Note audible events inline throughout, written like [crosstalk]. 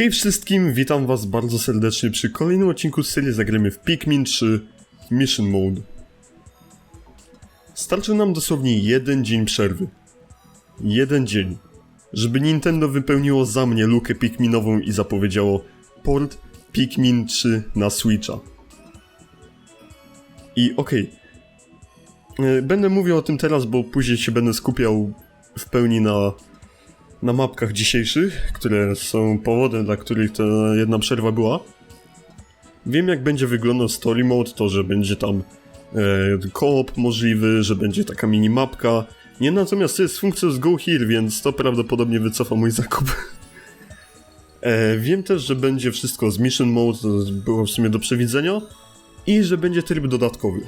Hej wszystkim, witam was bardzo serdecznie przy kolejnym odcinku serii Zagramy w Pikmin 3 Mission Mode. Starczy nam dosłownie jeden dzień przerwy. Jeden dzień. Żeby Nintendo wypełniło za mnie lukę Pikminową i zapowiedziało port Pikmin 3 na Switcha. I okej. E, Będę mówił o tym teraz, bo później się będę skupiał w pełni na na mapkach dzisiejszych, które są powodem, dla których ta jedna przerwa była. Wiem jak będzie wyglądał story mode, to że będzie tam e, koop możliwy, że będzie taka mini mapka. Nie natomiast to jest funkcja z Go Here, więc to prawdopodobnie wycofa mój zakup. [laughs] E, wiem też, że będzie wszystko z Mission Mode, to było w sumie do przewidzenia. I że będzie tryb dodatkowy.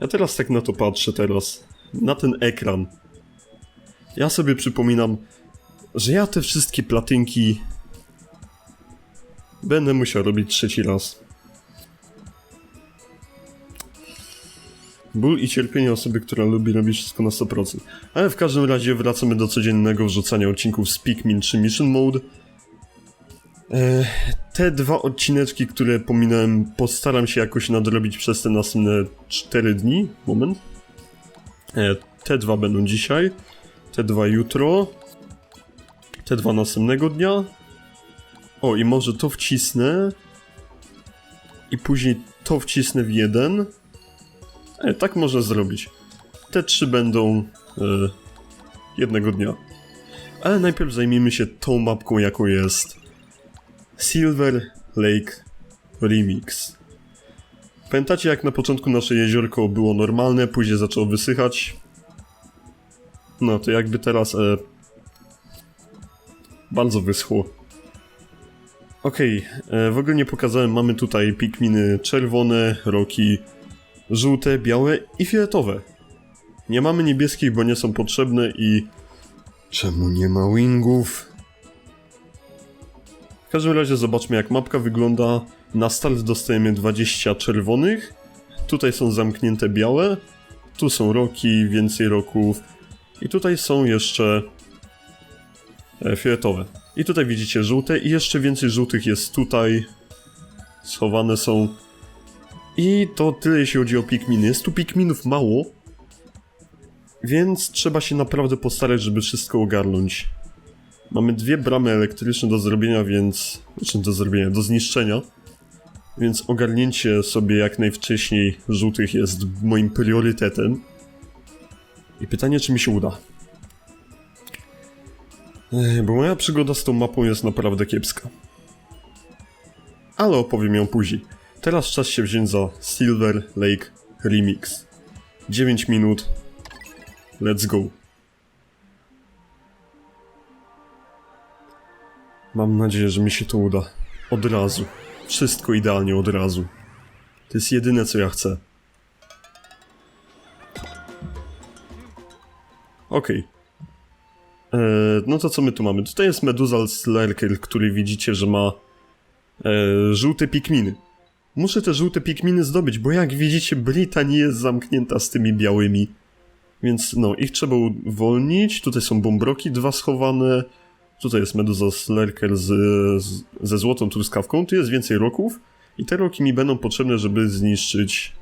Ja teraz tak na to patrzę teraz, na ten ekran. Ja sobie przypominam, że ja te wszystkie platynki będę musiał robić trzeci raz. Ból i cierpienie osoby, która lubi robić wszystko na 100%. Ale w każdym razie wracamy do codziennego wrzucania odcinków z Pikmin czy Mission Mode. E, te dwa odcineczki, które pominąłem, postaram się jakoś nadrobić przez te następne 4 dni. Moment. E, te dwa będą dzisiaj, te dwa jutro, te dwa następnego dnia. O, i może to wcisnę. I później to wcisnę w jeden. E, tak można zrobić. Te trzy będą e, jednego dnia. Ale najpierw zajmijmy się tą mapką, jaką jest Silver Lake Remix. Pamiętacie jak na początku nasze jeziorko było normalne, później zaczęło wysychać? No to jakby teraz e, bardzo wyschło. Okej, e, w ogóle nie pokazałem, mamy tutaj pikminy czerwone, roki, żółte, białe i fioletowe. Nie mamy niebieskich, bo nie są potrzebne i... Czemu nie ma wingów? W każdym razie zobaczmy jak mapka wygląda. Na start dostajemy 20 czerwonych. Tutaj są zamknięte białe. Tu są roki, więcej roków. I tutaj są jeszcze e, fioletowe. I tutaj widzicie żółte i jeszcze więcej żółtych jest tutaj. Schowane są. I to tyle jeśli chodzi o pikminy. Jest tu pikminów mało. Więc trzeba się naprawdę postarać, żeby wszystko ogarnąć. Mamy dwie bramy elektryczne do zrobienia, więc... Znaczy do zrobienia, do zniszczenia. Więc ogarnięcie sobie jak najwcześniej żółtych jest moim priorytetem. I pytanie, czy mi się uda. Bo moja przygoda z tą mapą jest naprawdę kiepska. Ale opowiem ją później. Teraz czas się wziąć za Silver Lake Remix. 9 minut. Let's go. Mam nadzieję, że mi się to uda. Od razu. Wszystko idealnie od razu. To jest jedyne, co ja chcę. Okej. Eee, no to co my tu mamy? Tutaj jest Meduzal Slerker, który widzicie, że ma eee, żółte pikminy. Muszę te żółte pikminy zdobyć, bo jak widzicie, Brita nie jest zamknięta z tymi białymi. Więc no, ich trzeba uwolnić. Tutaj są bombroki, dwa schowane. Tutaj jest Medusa Slerker z, z, ze złotą truskawką. Tu jest więcej roków. I te roki mi będą potrzebne, żeby zniszczyć,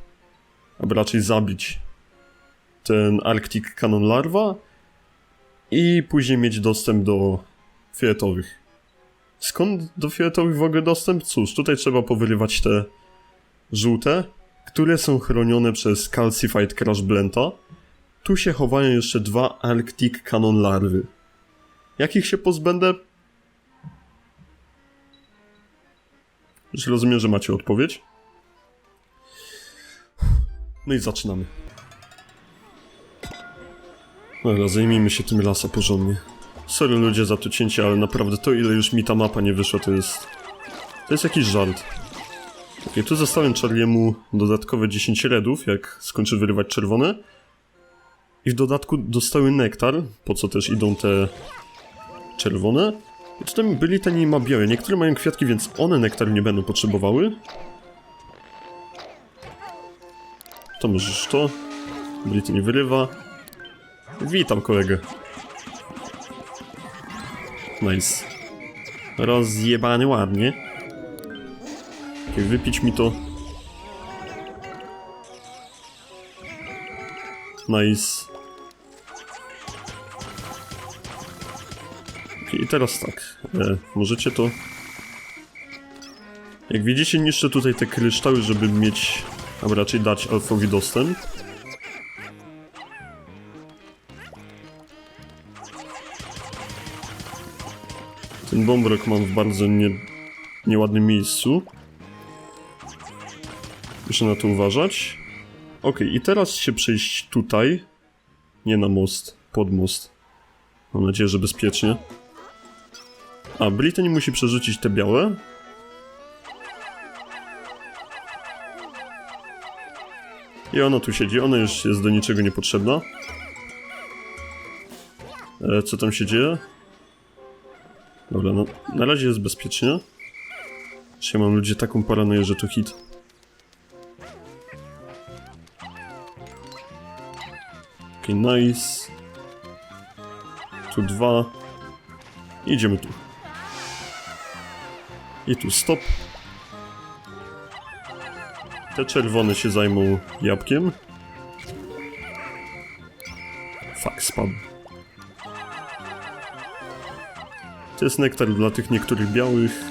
albo raczej zabić ten Arctic Cannon Larva i później mieć dostęp do fioletowych. Skąd do fioletowych w ogóle dostęp? Cóż, tutaj trzeba powyrywać te żółte, które są chronione przez Calcified Crash Blenta. Tu się chowają jeszcze dwa Arctic Cannon Larwy. Jakich się pozbędę? Już rozumiem, że macie odpowiedź. No i zaczynamy. Dobra, zajmijmy się tym lasa porządnie. Sorry ludzie za to cięcie, ale naprawdę to ile już mi ta mapa nie wyszła to jest... To jest jakiś żart. Ok, tu zostawiam Charliemu dodatkowe 10 redów, jak skończy wyrywać czerwone. I w dodatku dostały nektar, po co też idą te czerwone. I tutaj byli te ma białe. Niektóre mają kwiatki, więc one nektaru nie będą potrzebowały. To możesz to. Brity nie wyrywa. Witam kolegę. Nice. Rozjebany ładnie. Wypić mi to. Nice. I teraz tak. E, możecie to... Jak widzicie, niszczę tutaj te kryształy, żeby mieć... A raczej dać alfowi dostęp. Ten bombrok mam w bardzo nie, nieładnym miejscu. Muszę na to uważać. Ok, i teraz się przejść tutaj. Nie na most, pod most. Mam nadzieję, że bezpiecznie. A, Brittany musi przerzucić te białe. I ona tu siedzi, ona już jest do niczego niepotrzebna. E, co tam się dzieje? Dobra, no na razie jest bezpiecznie. Dzisiaj mam ludzie taką paranoję, że to hit. Okej, nice. Tu dwa. Idziemy tu. I tu stop. Te czerwone się zajmą jabłkiem. Fuck, spadł. To jest nektar dla tych niektórych białych.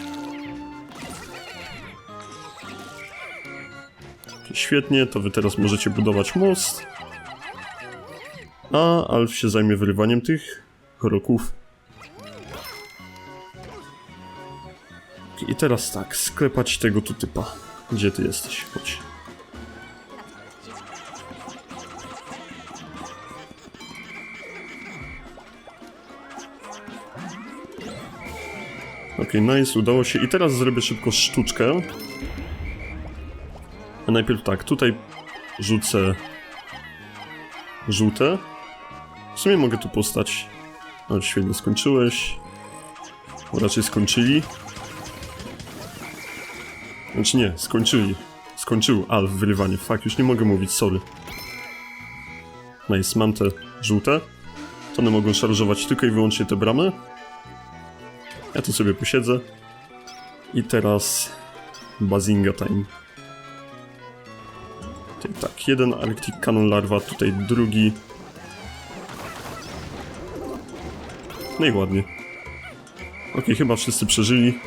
Świetnie, to wy teraz możecie budować most. A Alf się zajmie wyrywaniem tych kroków. Teraz tak, sklepać tego tu typa. Gdzie ty jesteś? Chodź. Okej, nice, udało się. I teraz zrobię szybko sztuczkę. A najpierw tak, tutaj rzucę żółte. W sumie mogę tu postać. O, świetnie, skończyłeś. Raczej skończyli. Znaczy nie, skończyli. Skończył Alf wyrywanie. Fuck, już nie mogę mówić, sorry. Nice, mam te żółte. To one mogą szarżować tylko i wyłącznie te bramy. Ja tu sobie posiedzę. I teraz... Bazinga time. Tutaj tak, jeden Arctic Cannon Larva, tutaj drugi. No i ładnie. Okej, chyba wszyscy przeżyli.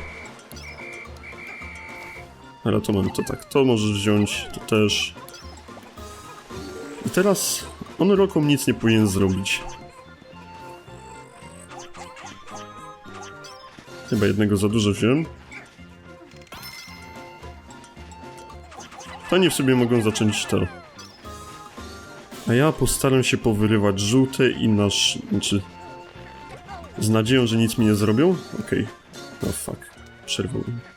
Ale to mam to tak, to możesz wziąć, to też. I teraz on rokom nic nie powinien zrobić. Chyba jednego za dużo wziąłem. Oni w sobie mogą zacząć to. A ja postaram się powyrywać żółte i nasz... Znaczy... Z nadzieją, że nic mi nie zrobią? Okej. No fuck. Przerwał mi.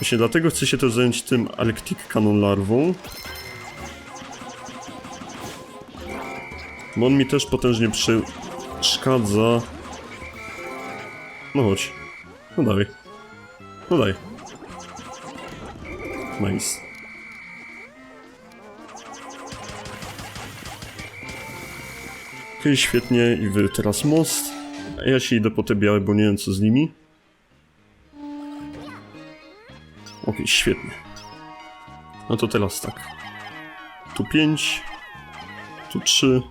Właśnie dlatego chcę się też zająć tym Arctic Cannon larwą. Bo on mi też potężnie przeszkadza. No chodź. No dawaj. No daj. Nice. Okej, świetnie. I wy teraz most. A ja się idę po te białe, bo nie wiem co z nimi. Okej, świetnie. No to teraz tak. Tu 5. Tu 3.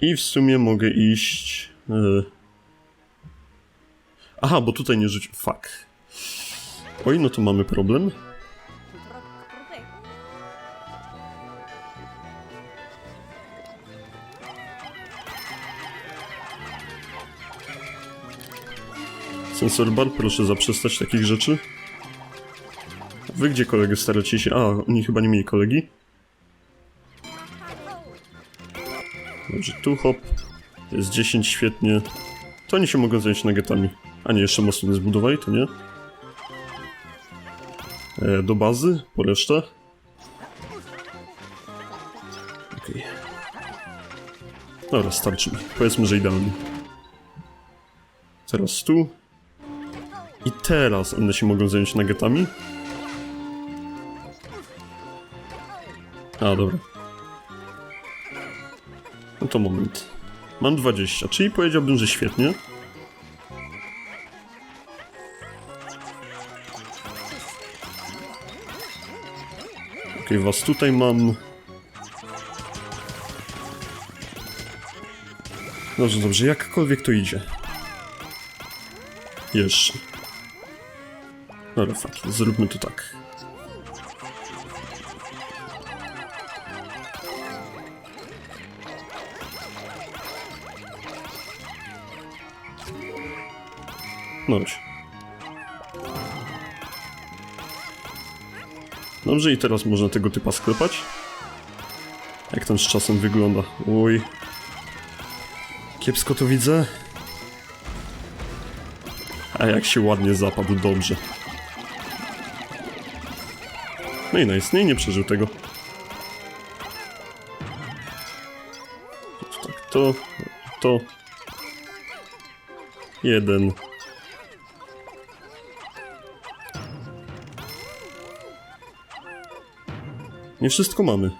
I w sumie mogę iść... Yy... Aha, bo tutaj nie rzuć... Fuck. Oj, no to mamy problem. Sensor proszę zaprzestać takich rzeczy. Wy gdzie kolegę staracie się? A, oni chyba nie mieli kolegi. Dobrze, tu hop. Jest 10, świetnie. To oni się mogą zająć nuggetami. A nie, jeszcze mostu nie zbudowali, to nie? E, do bazy, po resztę. Okej. Dobra, starczy mi. Powiedzmy, że idealnie. Teraz tu. I teraz one się mogą zająć nuggetami. A, dobra. No to moment. Mam 20, czyli powiedziałbym, że świetnie. Okej, was tutaj mam. Dobrze, dobrze, jakkolwiek to idzie. Jeszcze. Dobra, fuck, it, zróbmy to tak. No chodź. Dobrze, i teraz można tego typa sklepać. Jak ten z czasem wygląda? Oj. Kiepsko to widzę. A jak się ładnie zapadł, dobrze. No i nice, nie, nie przeżył tego. Tak, to, to. Jeden. Nie wszystko mamy.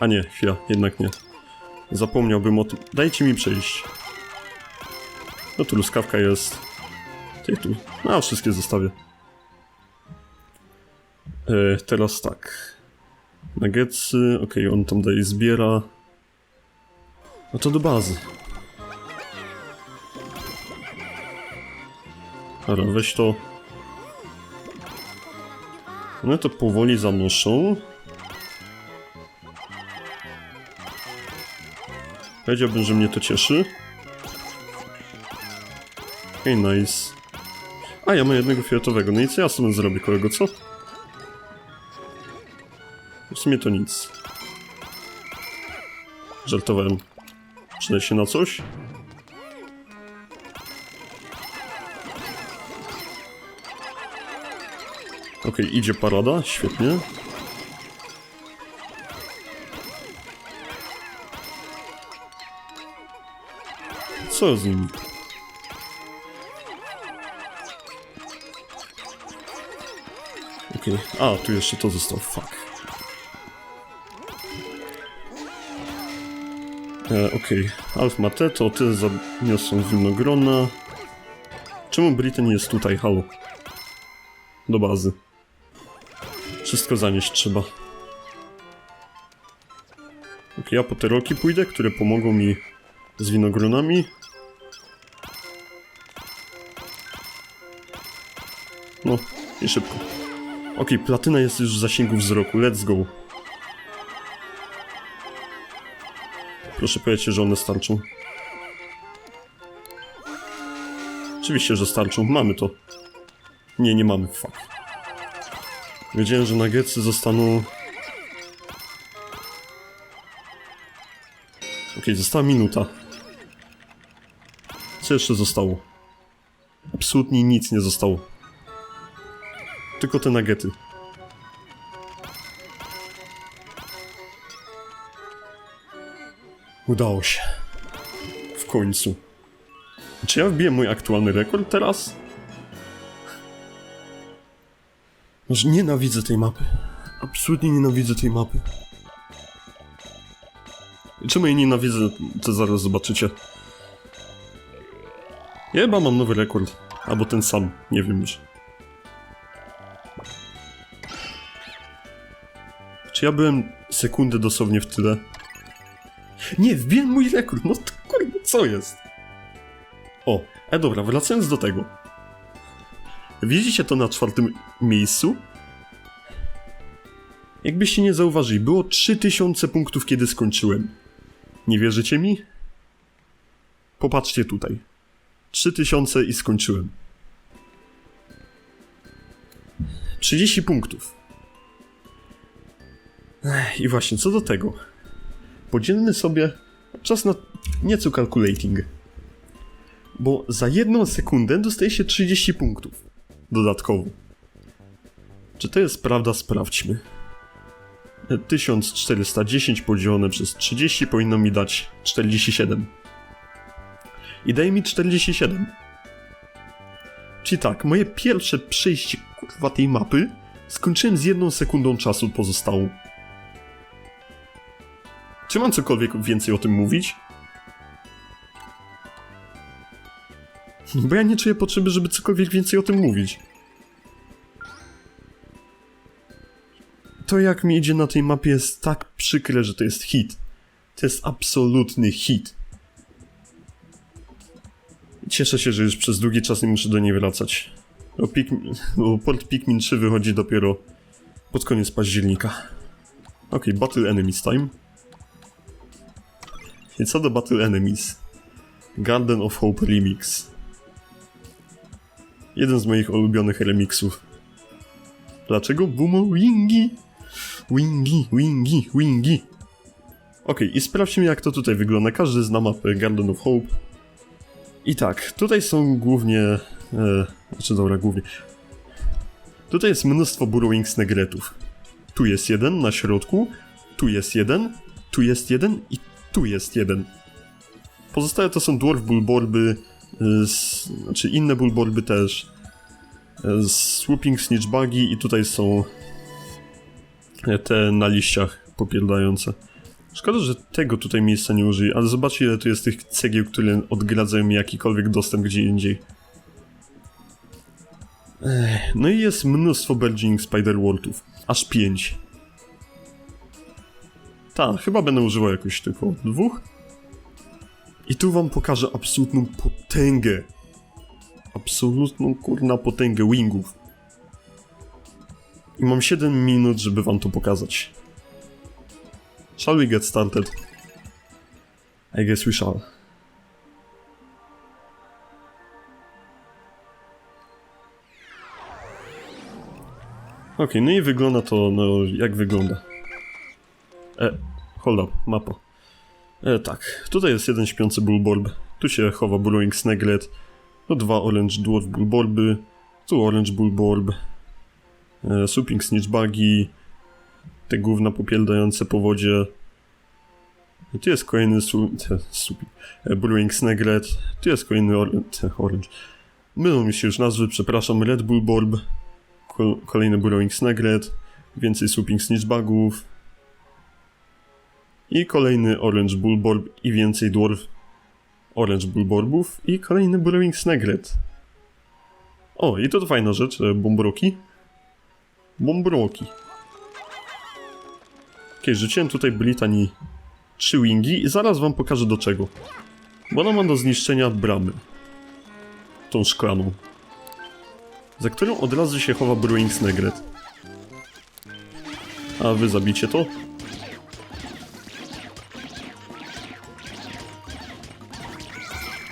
A nie, chwila, jednak nie. Zapomniałbym o tym. Dajcie mi przejść. No tu luskawka jest. Ty tu. No, wszystkie zostawię. E, teraz tak. Nuggetsy, okej, on tam daje zbiera. No to do bazy. Dobra, weź to. One to powoli zanoszą. Powiedziałbym, że mnie to cieszy. Okej, okay, nice. A, ja mam jednego fioletowego, no i co ja sobie zrobię, kolego, co? W sumie to nic. Żartowałem. Przyda się na coś? Okay, idzie parada, świetnie. Co z nimi? Okej, okay. a tu jeszcze to zostało, fuck. E, Okej, okay. Alf ma te, to ty zaniosą winogrona. Czemu Britain jest tutaj, halo? Do bazy. Wszystko zanieść trzeba. Okay, ja po te roki pójdę, które pomogą mi z winogronami. No, i szybko. Okay, platyna jest już w zasięgu wzroku, let's go. Proszę powiedzieć, że one starczą. Oczywiście, że starczą, mamy to. Nie, nie mamy, fuck. Wiedziałem, że nuggetsy zostaną... Okay, została minuta. Co jeszcze zostało? Absolutnie nic nie zostało. Tylko te nagety. Udało się. W końcu. Czy ja wbiję mój aktualny rekord teraz? Może nienawidzę tej mapy. Absolutnie nienawidzę tej mapy. Czemu jej nienawidzę, to zaraz zobaczycie. Ja chyba mam nowy rekord. Albo ten sam, nie wiem już. Czy ja byłem sekundę dosłownie w tyle? Nie, wbiłem mój rekord, no to kurde, co jest? O, e dobra, wracając do tego. Widzicie to na czwartym miejscu? Jakbyście nie zauważyli, było 3000 punktów, kiedy skończyłem. Nie wierzycie mi? Popatrzcie tutaj. 3000 i skończyłem. 30 punktów. I właśnie, co do tego. Podzielmy sobie czas na nieco calculating. Bo za jedną sekundę dostaje się 30 punktów. Dodatkowo. Czy to jest prawda? Sprawdźmy. 1410 podzielone przez 30 powinno mi dać 47. I daje mi 47. Czyli tak, moje pierwsze przejście kurwa tej mapy skończyłem z jedną sekundą czasu pozostałą. Czy mam cokolwiek więcej o tym mówić? Bo ja nie czuję potrzeby, żeby cokolwiek więcej o tym mówić. To jak mi idzie na tej mapie jest tak przykre, że to jest hit. To jest absolutny hit. Cieszę się, że już przez długi czas nie muszę do niej wracać. Bo, Pikmin, bo port Pikmin 3 wychodzi dopiero pod koniec października. Okej, Battle Enemies time. I co do Battle Enemies? Garden of Hope Remix. Jeden z moich ulubionych remixów. Dlaczego Bumo Wingi? Wingi, Wingi, Wingi. Okej, i sprawdźmy jak to tutaj wygląda. Każdy zna mapę Garden of Hope. I tak, tutaj są głównie... E, znaczy dobra, głównie... Tutaj jest mnóstwo Burrowing Snegretów. Tu jest jeden na środku, tu jest jeden, tu jest jeden i tu jest jeden. Pozostałe to są Dwarf Bullborby, y, s- znaczy inne Bullborby też. y, Swooping Snitchbuggy i tutaj są te na liściach popierdające. Szkoda, że tego tutaj miejsca nie użyję, ale zobaczcie ile tu jest tych cegieł, które odgradzają mi jakikolwiek dostęp gdzie indziej. No i jest mnóstwo Burgeoning Spider-Wortów. Aż pięć. Tak, chyba będę używał jakoś tylko dwóch. I tu wam pokażę absolutną potęgę. Absolutną kurna potęgę wingów. I mam 7 minut, żeby wam to pokazać. Shall we get started? I guess we shall. Okej, no i wygląda to, no jak wygląda. E, hold up, mapa. E, tak, tutaj jest jeden śpiący bullborb, tu się chowa Burrowing Sneglet, tu dwa Orange Dwarf Bullborby, tu Orange Bullborb, e, Swooping Snitchbuggy, te gówna popierdające po wodzie. I tu jest kolejny su te, swooping, e, tu jest kolejny or te, Orange. Mylą mi się już nazwy, przepraszam, Red Bullborb, Kol kolejny Burrowing Sneglet, więcej Swooping Snitchbugów, i kolejny Orange Bullborb i więcej Dwarf Orange Bullborbów i kolejny Burrowing Sneglet. O, i to fajna rzecz, e, bombroki. Bombroki. Okej, rzuciłem tutaj Britanii trzy wingi i zaraz wam pokażę do czego. Bo ona ma do zniszczenia bramy. Tą szklaną. Za którą od razu się chowa Brewing Snegret. A wy zabicie to?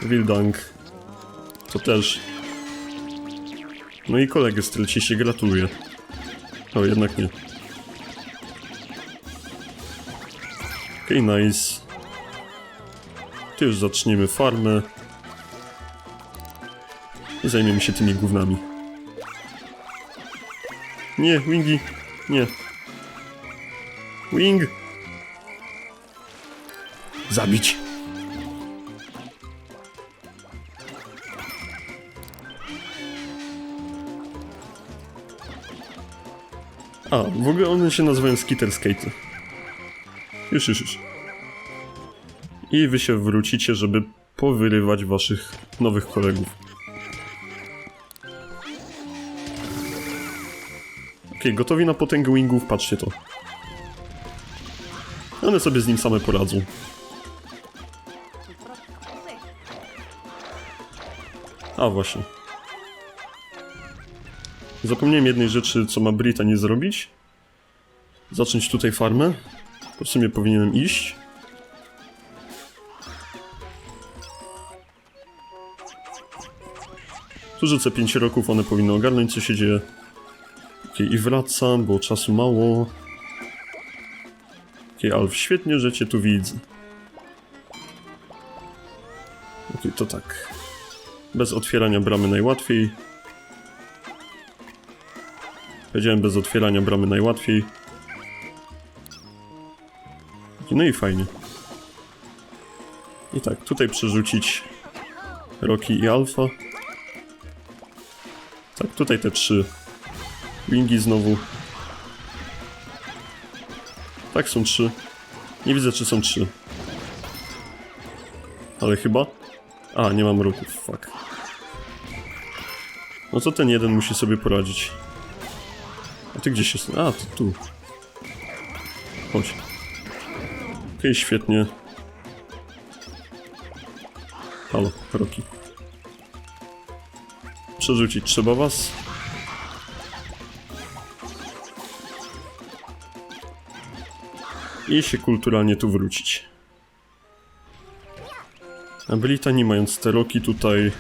Wildang. To też. No i kolegę straciście, gratuluję. O, jednak nie. Okej, okay, nice. Tu już zaczniemy farmę. I zajmiemy się tymi gównami. Nie, Wingi. Nie. Wing. Zabić. A, w ogóle one się nazywają Skitter Skate. Już, już, już. I wy się wrócicie, żeby powyrywać waszych nowych kolegów. Okej, gotowi na potęgę wingów? Patrzcie to. One sobie z nim same poradzą. A, właśnie. Zapomniałem jednej rzeczy, co ma Brita nie zrobić. Zacząć tutaj farmę. W sumie powinienem iść. Tu rzucę 5 roków, one powinny ogarnąć, co się dzieje. Okej, i wracam, bo czasu mało. Okej, Alf, świetnie, że cię tu widzę. Okej, to tak. Bez otwierania bramy najłatwiej. Powiedziałem bez otwierania bramy najłatwiej. No i fajnie. I tak, tutaj przerzucić Rocky i Alfa. Tak, tutaj te trzy wingi znowu. Tak, są trzy. Nie widzę, czy są trzy. Ale chyba? A, nie mam ruchów, fuck. No to ten jeden musi sobie poradzić. A ty gdzieś jest? A, ty tu. Chodź. Okej, świetnie. Halo, Roki. Przerzucić trzeba was. I się kulturalnie tu wrócić. Abilita nie mając te roki tutaj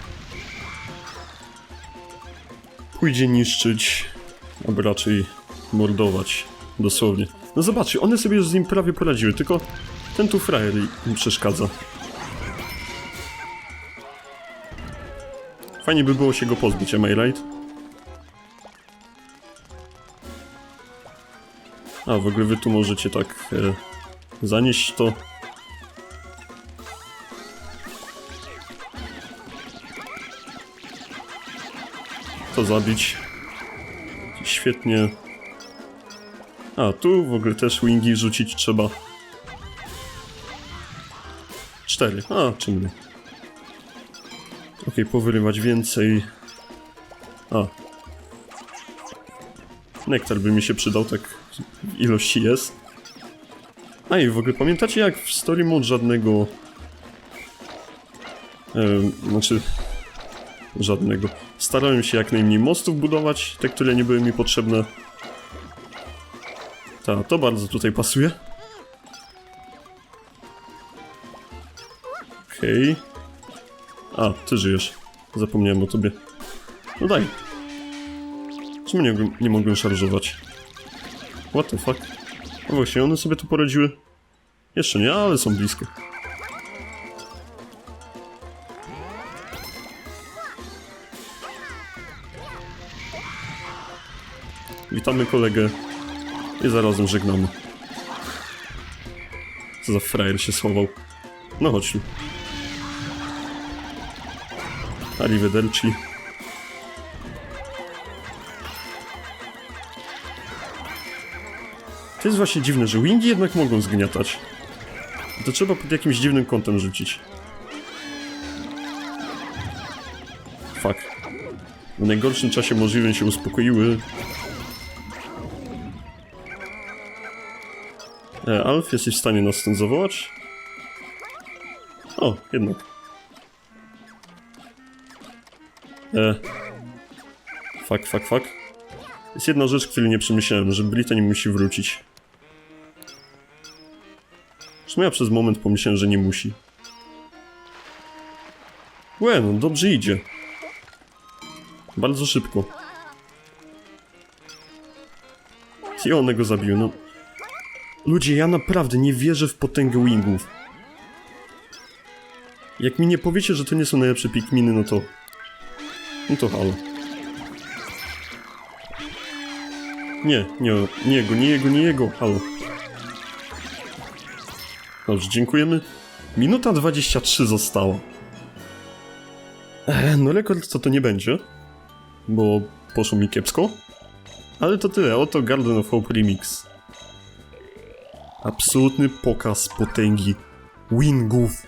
pójdzie niszczyć, albo raczej mordować, dosłownie. No zobaczcie, one sobie już z nim prawie poradziły, tylko ten tu frajer im przeszkadza. Fajnie by było się go pozbyć, am I right? A, w ogóle wy tu możecie tak e, zanieść to. To zabić. Świetnie. A, tu w ogóle też wingi rzucić trzeba. Cztery. A, czym nie? Okej, powyrywać więcej. A. Nektar by mi się przydał, tak ilości jest. A i w ogóle pamiętacie jak w Story Mode żadnego... em, znaczy... Żadnego. Starałem się jak najmniej mostów budować, te, które nie były mi potrzebne. Ta, to bardzo tutaj pasuje. Okej. A, ty żyjesz. Zapomniałem o tobie. No daj. Czemu nie, nie mogłem szarżować? What the fuck? No właśnie, one sobie tu poradziły. Jeszcze nie, ale są blisko. Witamy kolegę i zarazem żegnamy. Co za frajer się schował. No chodź tu. Arrivederci. To jest właśnie dziwne, że wingi jednak mogą zgniatać. To trzeba pod jakimś dziwnym kątem rzucić. Fuck. W najgorszym czasie możliwym się uspokoiły. E, Alf, jesteś w stanie nas stąd zawołać? O, jednak. E. Fuck, fuck, fuck. Jest jedna rzecz, której nie przemyślałem, że Brittany musi wrócić. Zresztą ja przez moment pomyślałem, że nie musi. Łe, no dobrze idzie. Bardzo szybko. I one go zabiły, no. Ludzie, ja naprawdę nie wierzę w potęgę wingów. Jak mi nie powiecie, że to nie są najlepsze pikminy, no to... No to halo. Nie, nie, nie jego, nie jego, nie jego, halo. Dobrze, dziękujemy. Minuta 23 została. E, no rekord to to nie będzie, bo poszło mi kiepsko. Ale to tyle, oto Garden of Hope Remix. Absolutny pokaz potęgi wingów.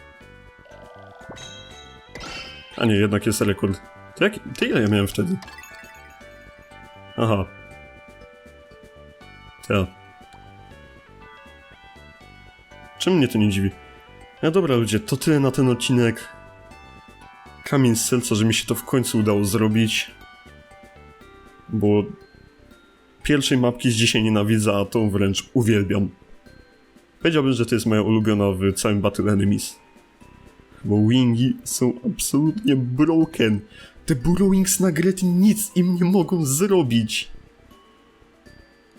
A nie, jednak jest rekord. To, jak, to ile ja miałem wtedy? Aha. Ja. Czym mnie to nie dziwi? No dobra ludzie, to tyle na ten odcinek. Kamień z serca, że mi się to w końcu udało zrobić. Bo pierwszej mapki z dzisiaj nienawidzę, a tą wręcz uwielbiam. Powiedziałbym, że to jest moja ulubiona w całym Battle Enemies. Bo wingi są absolutnie broken. Te Burrowings na Grety nic im nie mogą zrobić.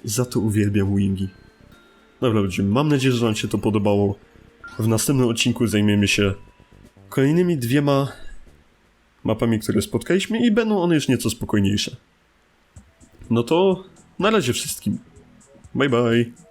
Za to uwielbiam wingi. Dobra ludzie, mam nadzieję, że wam się to podobało. W następnym odcinku zajmiemy się kolejnymi dwiema mapami, które spotkaliśmy i będą one już nieco spokojniejsze. No to na razie wszystkim. Bye bye.